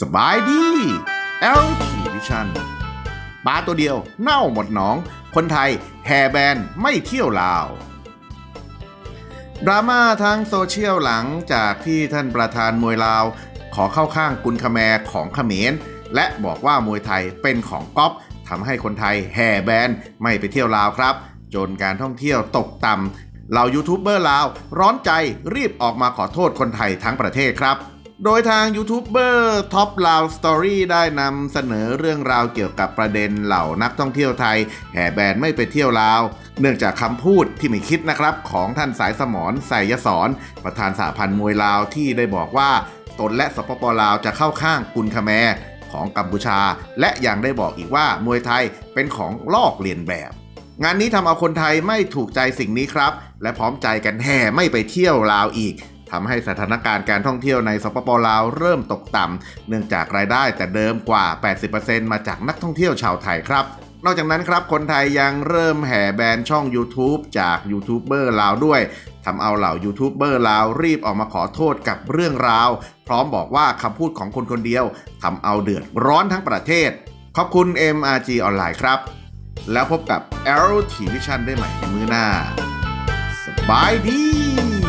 สบายดี l t Vision ปลาตัวเดียวเน่าหมดหนอง คนไทยแฮแบนไม่เที่ยวลาว ดราม่าทั้งโซเชียลหลังจากที่ท่านประธานมวยลาว ขอเข้าข้างกุนคแมร์ของเขมร และบอกว่ามวยไทยเป็นของก๊อป ทำให้คนไทยแห่แบนไม่ไปเที่ยวลาวครับ จนการท่องเที่ยวตกต่ำเหล่ายูทูบเบอร์ลาวร้อนใจรีบออกมาขอโทษคนไทยทั้งประเทศครับโดยทางยูทูบเบอร์ท็อปลาวสตอรี่ได้นำเสนอเรื่องราวเกี่ยวกับประเด็นเหล่านักท่องเที่ยวไทย แห่แบนไม่ไปเที่ยวลาว เนื่องจากคำพูดที่ไม่คิดนะครับ ของท่านสายสมรไสยสอน ประธานสหพันธ์มวยลาวที่ได้บอกว่า ตนและสปปลาวจะเข้าข้างกุนคาแมร์ ของกัมพูชา และยังได้บอกอีกว่ามวยไทยเป็นของลอกเลียนแบบ งานนี้ทำเอาคนไทยไม่ถูกใจสิ่งนี้ครับ และพร้อมใจกันแห่ไม่ไปเที่ยวลาวอีกทำให้สถานการณ์การท่องเที่ยวในสปปลาวเริ่มตกต่ำเนื่องจากรายได้แต่เดิมกว่า 80%มาจากนักท่องเที่ยวชาวไทยครับ นอกจากนั้นครับ คนไทยยังเริ่มแห่แบนช่อง YouTube จากยูทูบเบอร์ลาวด้วยทำเอาเหล่ายูทูบเบอร์ลาวรีบออกมาขอโทษกับเรื่องราว พร้อมบอกว่าคำพูดของคนคนเดียวทำเอาเดือดร้อนทั้งประเทศ ขอบคุณ MRG ออนไลน์ครับ แล้วพบกับ Arrow T Vision ได้ใหม่ในมือหน้า สบายดี